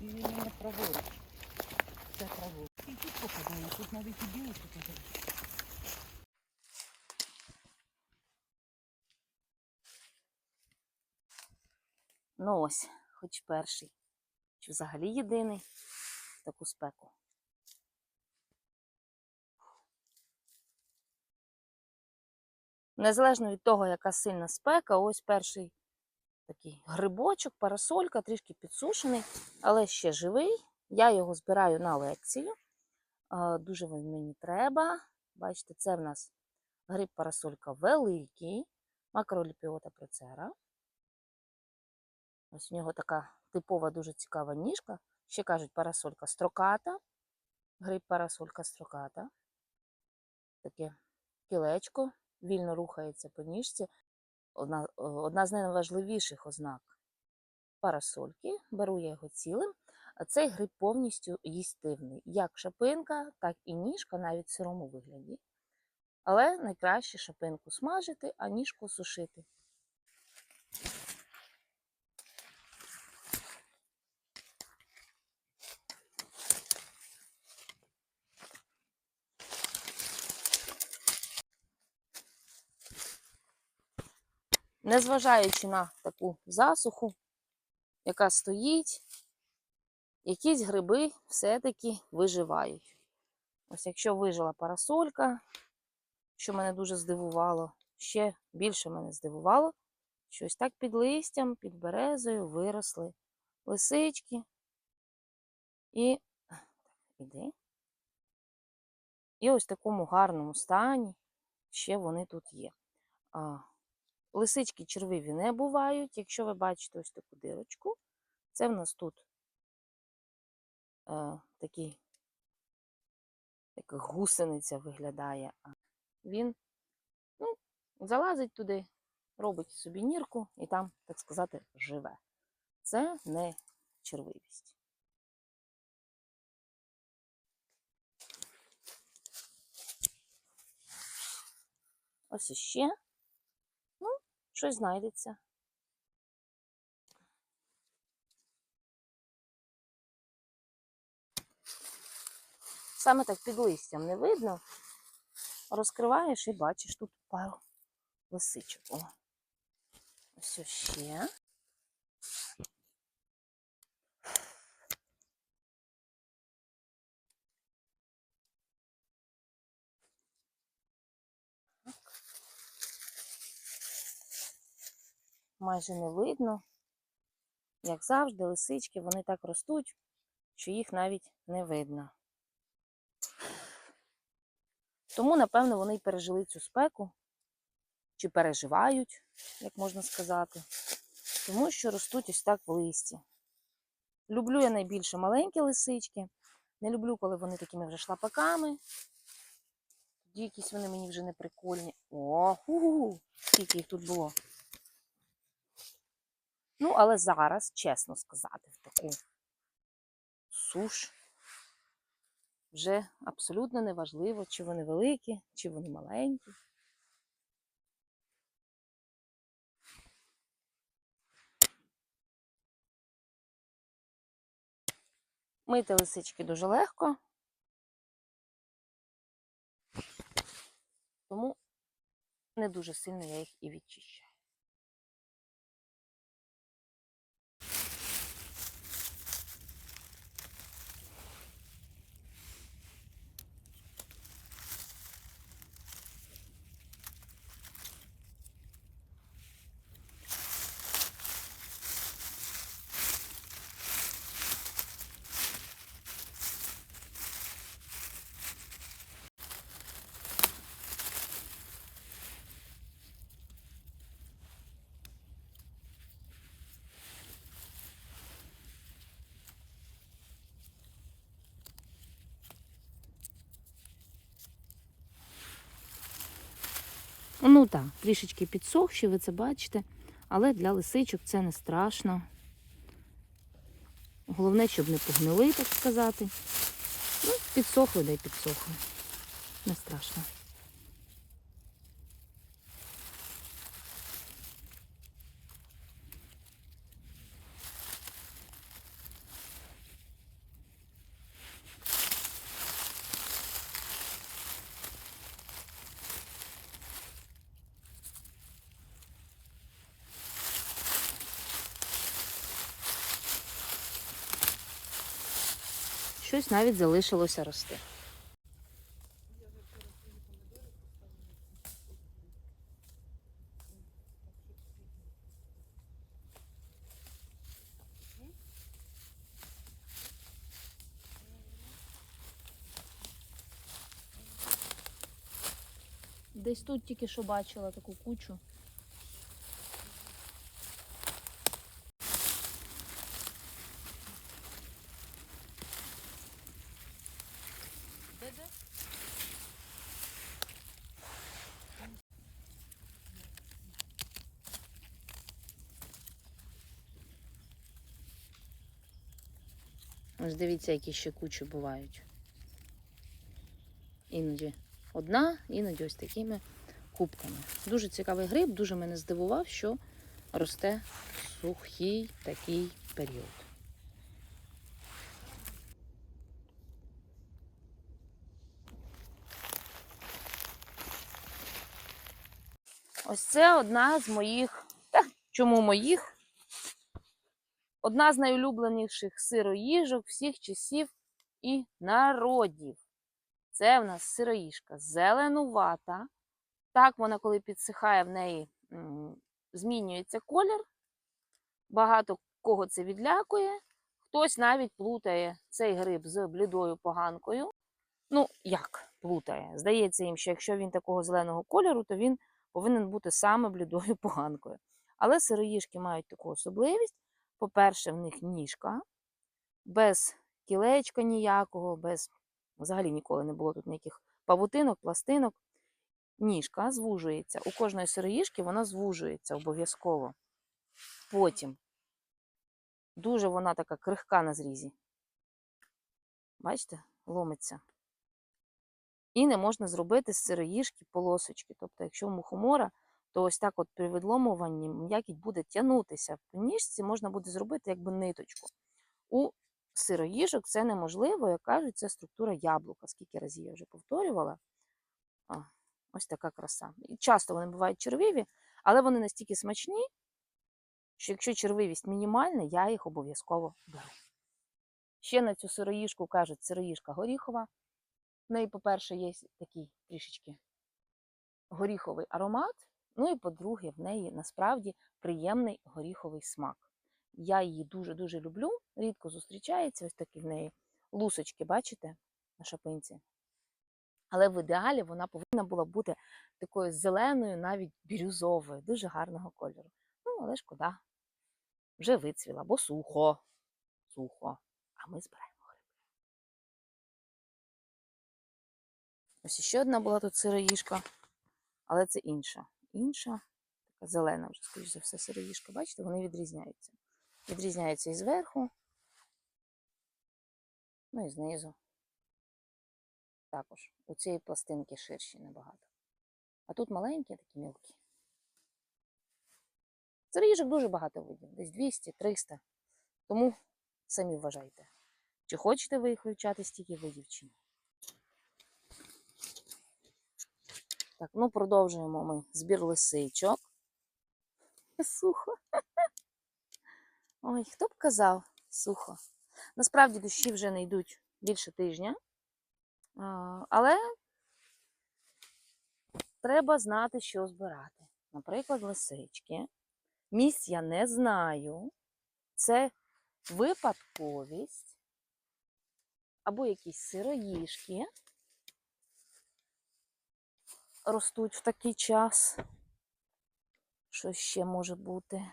І мене праворуч. Це праворуч. І тут попадає, тут навіть і білий попадає. Ну ось, хоч перший, чи взагалі єдиний таку спеку. Незалежно від того, яка сильна спека, ось перший такий грибочок, парасолька, трішки підсушений, але ще живий. Я його збираю на лекцію. Дуже він мені треба. Бачите, це в нас гриб парасолька великий, макроліпіота процера. Ось у нього така типова, дуже цікава ніжка. Ще кажуть, парасолька строката. Гриб парасолька строката. Таке кілечко вільно рухається по ніжці. Одна, одна з найважливіших ознак парасольки. Беру я його цілим. Цей гриб повністю їстивний. Як шапинка, так і ніжка, навіть в сирому вигляді. Але найкраще шапинку смажити, а ніжку сушити. Незважаючи на таку засуху, яка стоїть, якісь гриби все-таки виживають. Ось якщо вижила парасолька, що мене дуже здивувало, ще більше мене здивувало, що ось так під листям, під березою виросли лисички. І іди. І ось в такому гарному стані ще вони тут є. Лисички червиві не бувають. Якщо ви бачите ось таку дирочку, це в нас тут е, такий, як гусениця виглядає. А Він ну, залазить туди, робить собі нірку і там, так сказати, живе. Це не червивість. Ось іще. Щось знайдеться. Саме так під листям не видно. Розкриваєш і бачиш тут пару лисичок. О. Ось ще. Майже не видно. Як завжди, лисички вони так ростуть, що їх навіть не видно. Тому, напевно, вони й пережили цю спеку, чи переживають, як можна сказати, тому що ростуть ось так в листі. Люблю я найбільше маленькі лисички. Не люблю, коли вони такими вже шлапаками. Тоді якісь вони мені вже не прикольні. О, ху-ху, скільки їх тут було. Ну, але зараз, чесно сказати, в таку суш вже абсолютно неважливо, чи вони великі, чи вони маленькі. Мити лисички дуже легко, тому не дуже сильно я їх і відчищаю. Ну так, трішечки підсохші, ви це бачите, але для лисичок це не страшно. Головне, щоб не погнили, так сказати. Ну, підсохли, да й підсохли. Не страшно. Щось навіть залишилося рости. Десь тут тільки що бачила таку кучу. Ось дивіться, які ще кучі бувають. Іноді одна, іноді ось такими кубками. Дуже цікавий гриб, дуже мене здивував, що росте сухий такий період. Ось це одна з моїх. Та, чому моїх? Одна з найулюбленіших сироїжок всіх часів і народів. Це в нас сироїжка зеленувата. Так, вона, коли підсихає, в неї змінюється колір. Багато кого це відлякує. Хтось навіть плутає цей гриб з блідою поганкою. Ну, як плутає? Здається їм, що якщо він такого зеленого кольору, то він повинен бути саме блідою поганкою. Але сироїжки мають таку особливість. По-перше, в них ніжка, без кілечка ніякого, без взагалі ніколи не було тут ніяких павутинок, пластинок. Ніжка звужується. У кожної сироїжки вона звужується обов'язково. Потім дуже вона така крихка на зрізі. Бачите, ломиться. І не можна зробити з сироїжки полосочки. Тобто, якщо мухомора, то ось так от при відломуванні м'якіть буде тягнутися. По ніжці можна буде зробити якби ниточку. У сироїжок це неможливо, як кажуть, це структура яблука. Скільки разів я вже повторювала. А, ось така краса. І часто вони бувають червиві, але вони настільки смачні, що якщо червивість мінімальна, я їх обов'язково беру. Ще на цю сироїжку кажуть сироїжка горіхова. В неї, по-перше, є такий трішечки горіховий аромат. Ну і по-друге, в неї насправді приємний горіховий смак. Я її дуже-дуже люблю, рідко зустрічається. Ось такі в неї лусочки, бачите, на шапинці. Але в ідеалі вона повинна була бути такою зеленою, навіть бірюзовою, дуже гарного кольору. Ну, але шкода, вже вицвіла, бо сухо. Сухо. А ми збираємо гриби. Ось ще одна була тут сироїжка, але це інша. Інша, така зелена вже, скоріш за все, сироїжка. Бачите, вони відрізняються. Відрізняються і зверху, ну і знизу. Також у цієї пластинки ширші набагато. А тут маленькі, такі мілкі. Сироїжок дуже багато видів, десь 200-300. Тому самі вважайте, чи хочете ви їх вивчати стільки видів, чи ні. Так, ну продовжуємо ми збір лисичок. Сухо. Ой, хто б казав, сухо. Насправді дощі вже не йдуть більше тижня. Але треба знати, що збирати. Наприклад, лисички. Місць я не знаю. Це випадковість або якісь сироїжки ростуть в такий час. Що ще може бути?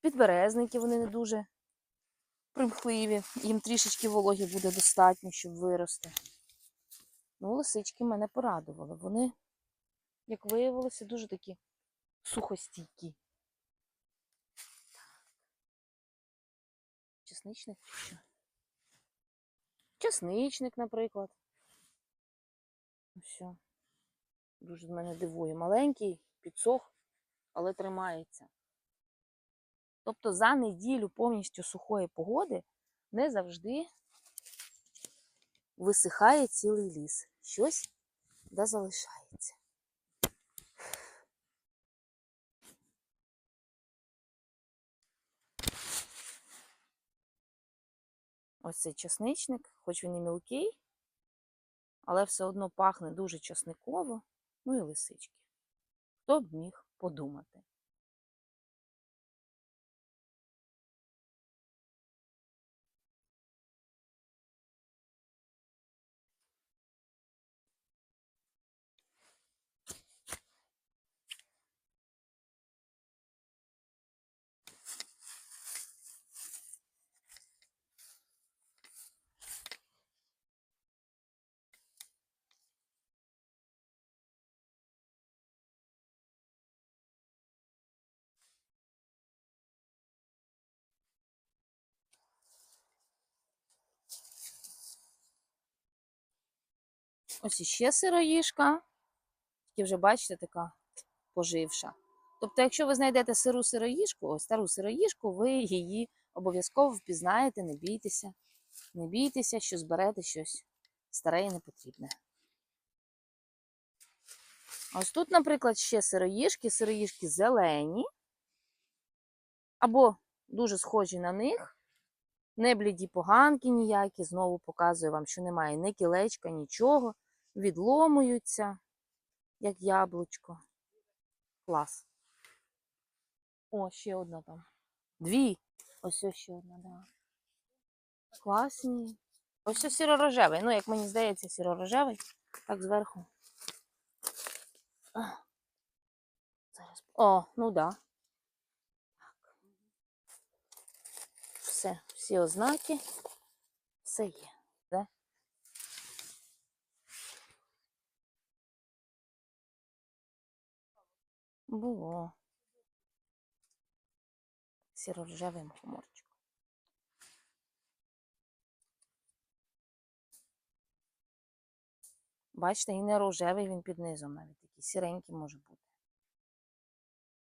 Підберезники вони не дуже примхливі, їм трішечки вологі буде достатньо, щоб вирости. Ну, лисички мене порадували. Вони, як виявилося, дуже такі сухостійкі. Чесничник що? Чесничник, наприклад. Ось. Дуже мене дивує. Маленький, підсох, але тримається. Тобто за неділю повністю сухої погоди не завжди висихає цілий ліс. Щось да залишається. ось цей часничник, хоч він і мілкий, але все одно пахне дуже часниково, ну і лисички. Хто б міг подумати? Ось іще сироїжка. Тільки вже, бачите, така поживша. Тобто, якщо ви знайдете сиру сироїжку, ось стару сироїжку, ви її обов'язково впізнаєте, не бійтеся. Не бійтеся, що зберете щось старе і непотрібне. Ось тут, наприклад, ще сироїжки, сироїжки зелені, або дуже схожі на них, не бліді поганки ніякі. Знову показую вам, що немає ні кілечка, нічого. Відломуються, як яблучко. Клас. О, ще одна там. Дві. Ось ось ще одна, да. Класні. Ось ось сіро-рожевий. Ну, як мені здається, сіро-рожевий. Так зверху. Зараз. О, ну да. Так. Все, всі ознаки. Все є. Да? Було. Сіро-рожевий мухоморчик. Бачите, і не рожевий він під низом навіть такий сіренький може бути.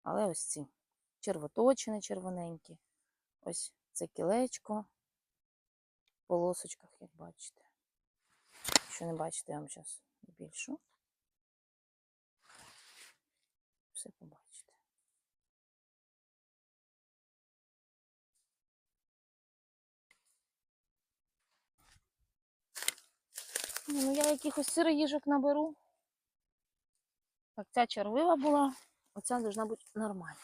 Але ось ці червоточини червоненькі. Ось це кілечко в полосочках, як бачите. Якщо не бачите, я вам зараз більшу. Все побачите. Ну, я якихось сироїжок наберу. Так, ця червива була, оця должна бути нормальна.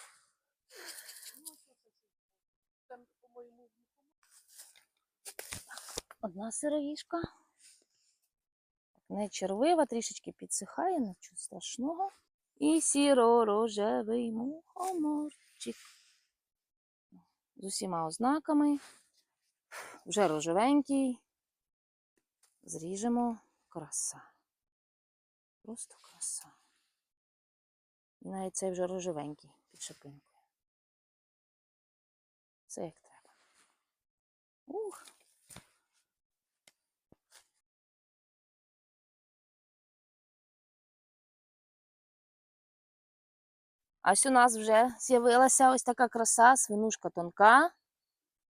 Одна сироїжка. Не червива, трішечки підсихає, нічого страшного. І сіро-рожевий мухоморчик. З усіма ознаками. Вже рожевенький. Зріжемо краса. Просто краса. І навіть цей вже рожевенький під шипинкою. Все як треба. Ух. Ось у нас вже з'явилася ось така краса, свинушка тонка,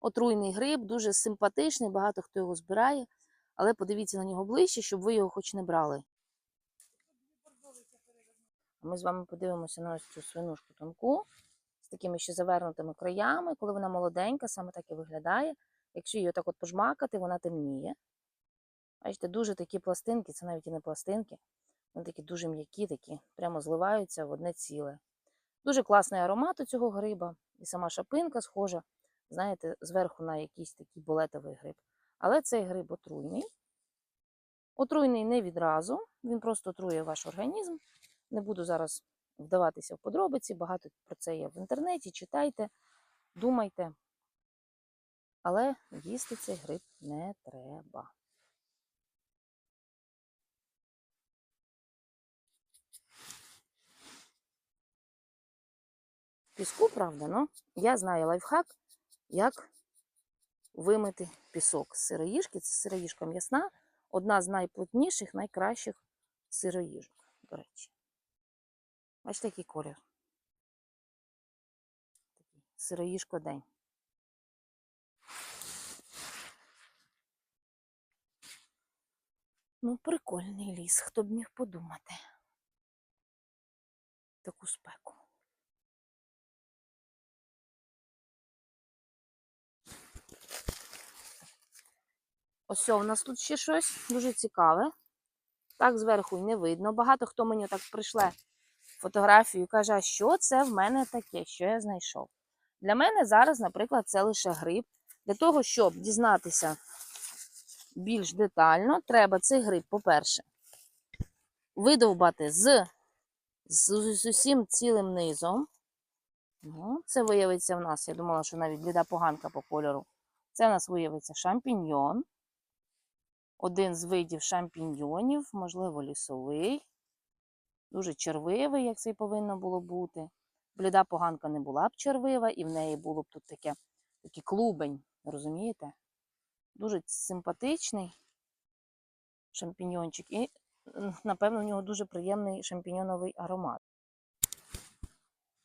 отруйний гриб, дуже симпатичний, багато хто його збирає. Але подивіться на нього ближче, щоб ви його хоч не брали. Ми з вами подивимося на ось цю свинушку тонку з такими ще завернутими краями. Коли вона молоденька, саме так і виглядає. Якщо її отак от пожмакати, вона темніє. Бачите, дуже такі пластинки, це навіть і не пластинки. Вони такі дуже м'які, такі, прямо зливаються в одне ціле. Дуже класний аромат у цього гриба. І сама шапинка схожа, знаєте, зверху на якийсь такий болетовий гриб. Але цей гриб отруйний. Отруйний не відразу, він просто отрує ваш організм. Не буду зараз вдаватися в подробиці, багато про це є в інтернеті, читайте, думайте. Але їсти цей гриб не треба. Піску, правда, ну, я знаю лайфхак, як вимити пісок з сироїжки. Це сироїжка м'ясна, одна з найплотніших, найкращих сироїжок, до речі. Бачите, який колір. Такий сироїжко день. Ну, прикольний ліс, хто б міг подумати. Таку спеку. Ось у нас тут ще щось дуже цікаве. Так зверху не видно. Багато хто мені так прийшле фотографію і каже, що це в мене таке, що я знайшов. Для мене зараз, наприклад, це лише гриб. Для того, щоб дізнатися більш детально, треба цей гриб, по-перше, видовбати з, з, з усім цілим низом. Ну, це виявиться в нас, я думала, що навіть бліда поганка по кольору. Це в нас виявиться шампіньйон. Один з видів шампіньйонів, можливо, лісовий. Дуже червивий, як це й повинно було бути. Бліда поганка не була б червива, і в неї було б тут таке, такий клубень, розумієте? Дуже симпатичний шампіньйончик. І, напевно, в нього дуже приємний шампіньйоновий аромат.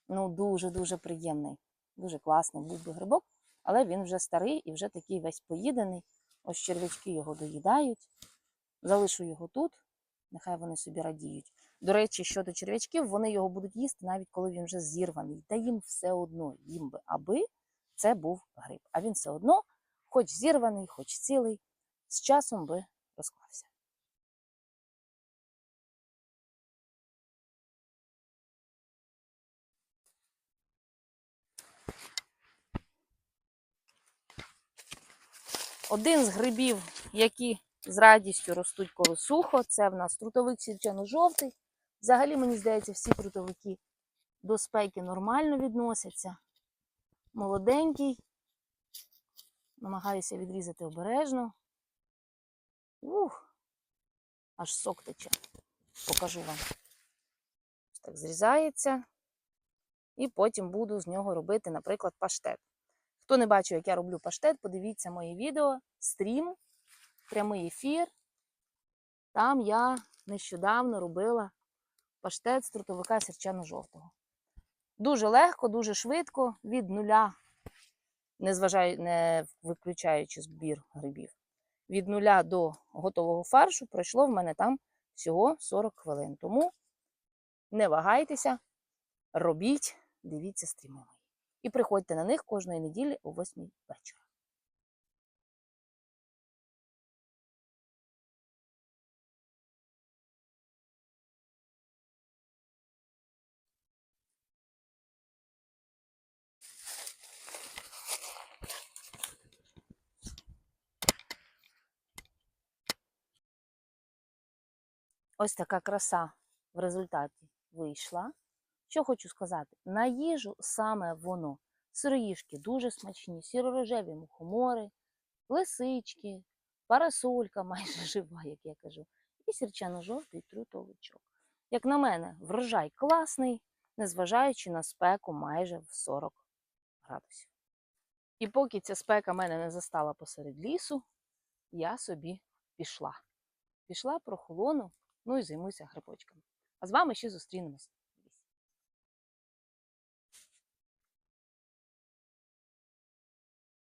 Ну, дуже-дуже приємний. Дуже класний був би грибок, але він вже старий і вже такий весь поїдений. Ось черв'ячки його доїдають. Залишу його тут, нехай вони собі радіють. До речі, щодо черв'ячків, вони його будуть їсти навіть коли він вже зірваний. Та їм все одно, їм би, аби це був гриб. А він все одно, хоч зірваний, хоч цілий, з часом би розклався. Один з грибів, які з радістю ростуть, коли сухо, це в нас трутовик сірчано-жовтий. Взагалі, мені здається, всі трутовики до спеки нормально відносяться. Молоденький. Намагаюся відрізати обережно. Ух, аж сок тече. Покажу вам. Так зрізається. І потім буду з нього робити, наприклад, паштет. Хто не бачив, як я роблю паштет, подивіться моє відео, стрім, прямий ефір. Там я нещодавно робила паштет з трутовика сірчано-жовтого. Дуже легко, дуже швидко, від нуля, не, зважаю, не виключаючи збір грибів. Від нуля до готового фаршу пройшло в мене там всього 40 хвилин. Тому не вагайтеся, робіть, дивіться стріми. І приходьте на них кожної неділі о 8 вечора. Ось така краса в результаті вийшла. Що хочу сказати, на їжу саме воно. Сироїжки дуже смачні, сіро-рожеві мухомори, лисички, парасолька майже жива, як я кажу, і сірчано-жовтий трутовичок. Як на мене, врожай класний, незважаючи на спеку майже в 40 градусів. І поки ця спека мене не застала посеред лісу, я собі пішла. Пішла прохолону, ну і займуся грибочками. А з вами ще зустрінемось.